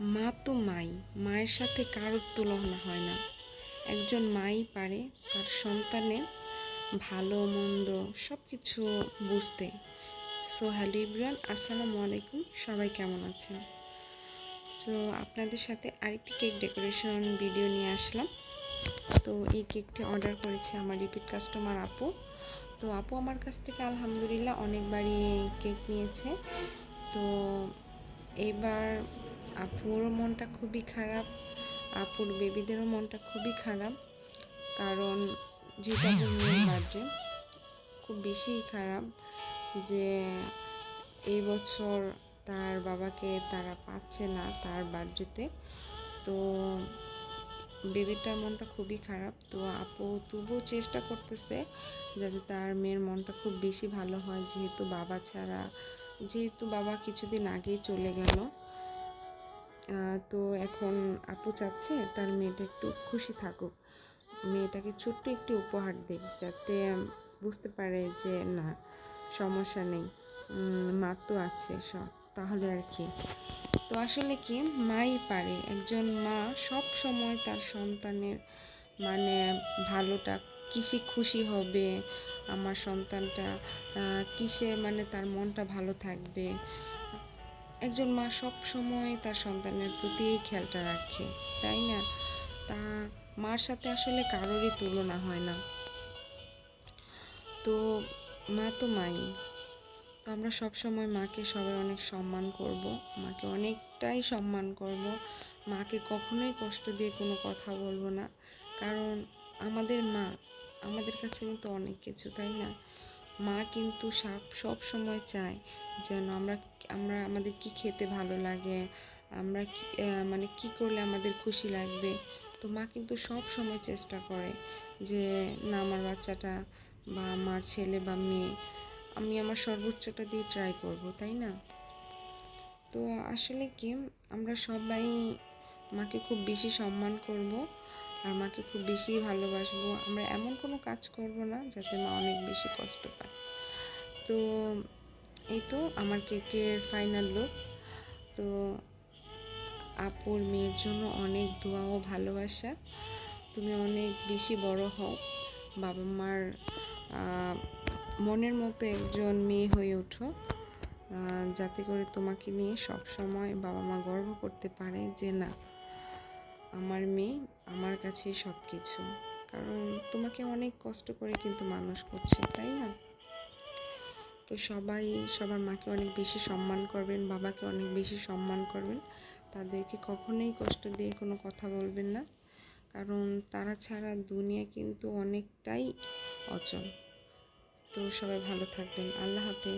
মা তো মাই, মায়ের সাথে কারোর তুলনা হয় না। একজন মাই পারে তার সন্তানের ভালো, মন্দ সব কিছু বুঝতে। সো হ্যালো ইব্রান আসসালামু আলাইকুম, সবাই কেমন আছেন? তো আপনাদের সাথে আরেকটি কেক ডেকোরেশন ভিডিও নিয়ে আসলাম। তো এই কেকটি অর্ডার করেছে আমার রিপিট কাস্টমার আপু। তো আপু আমার কাছ থেকে আলহামদুলিল্লাহ অনেকবারই কেক নিয়েছে। তো এবার আপুর মনটা খুবই খারাপ, আপুর বেবিদেরও মনটা খুবই খারাপ। কারণ যেটা মেয়ের বার্থডে খুব বেশি খারাপ যে এই বছর তার বাবাকে তারা পাচ্ছে না তার বার্থডেতে তো। বেবিটার মনটা খুবই খারাপ। তো আপু তবুও চেষ্টা করতেছে যাতে তার মেয়ের মনটা খুব বেশি ভালো হয়, যেহেতু বাবা ছাড়া, যেহেতু বাবা কিছুদিন আগেই চলে গেল। তো এখন আপু চাচ্ছে তার মেয়েটা একটু খুশি থাকুক। মেয়েটাকে ছোট্ট একটি উপহার দিক যাতে বুঝতে পারে যে না, সমস্যা নেই। মা তো আছে সব, তাহলে আর কি। তো আসলে কি, মাই পারে। একজন মা সব সময় তার সন্তানের মানে ভালোটা, কিসে খুশি হবে, আমার সন্তানটা কিসে মানে তার মনটা ভালো থাকবে একজন মা সব সময় তার সন্তানের প্রতি এই খেয়ালটা রাখে, তাই না? তা মার সাথে আসলে কারোরই তুলনা হয় না। তো মা তো মাই। তো আমরা সব সময় মাকে সবাই অনেক সম্মান করব, মাকে অনেকটাই সম্মান করব। মাকে কখনোই কষ্ট দিয়ে কোনো কথা বলব না। কারণ আমাদের মা, আমাদের কাছে কিন্তু অনেক কিছু, তাই না? মা কিন্তু সব সব সময় চায় যেন আমরা আমরা আমাদের কি খেতে ভালো লাগে, আমরা মানে কি করলে আমাদের খুশি লাগবে। তো মা কিন্তু সব সময় চেষ্টা করে যে না, আমার বাচ্চাটা বা আমার ছেলে বা মেয়ে, আমি আমার সর্বোচ্চটা দিয়ে ট্রাই করব, তাই না? তো আসলে কি, আমরা সবাই মাকে খুব বেশি সম্মান করব। আর মাকে খুব বেশি ভালোবাসবো। আমরা এমন কোনো কাজ করব না যাতে মা অনেক বেশি কষ্ট পায়। তো এই তো আমার কেকের ফাইনাল লুক তো আপুর মেয়ের জন্য অনেক দোয়া ও ভালোবাসা। তুমি অনেক বেশি বড় হও। বাবা মার মনের মতো একজন মেয়ে হয়ে ওঠো। যাতে করে তোমাকে নিয়ে সব সময় বাবা মা গর্ব করতে পারে যে না, আমার মেয়ে আমার কাছে সব কিছু কারণ তোমাকে অনেক কষ্ট করে কিন্তু মানুষ করছে, তাই না? তো সবাই, সবার মাকে অনেক বেশি সম্মান করবেন, বাবাকে অনেক বেশি সম্মান করবেন। তাদেরকে কখনোই কষ্ট দিয়ে কোনো কথা বলবেন না। কারণ তারা ছাড়া দুনিয়া কিন্তু অনেকটাই অচল। তো সবাই ভালো থাকবেন। আল্লাহ হাফেজ।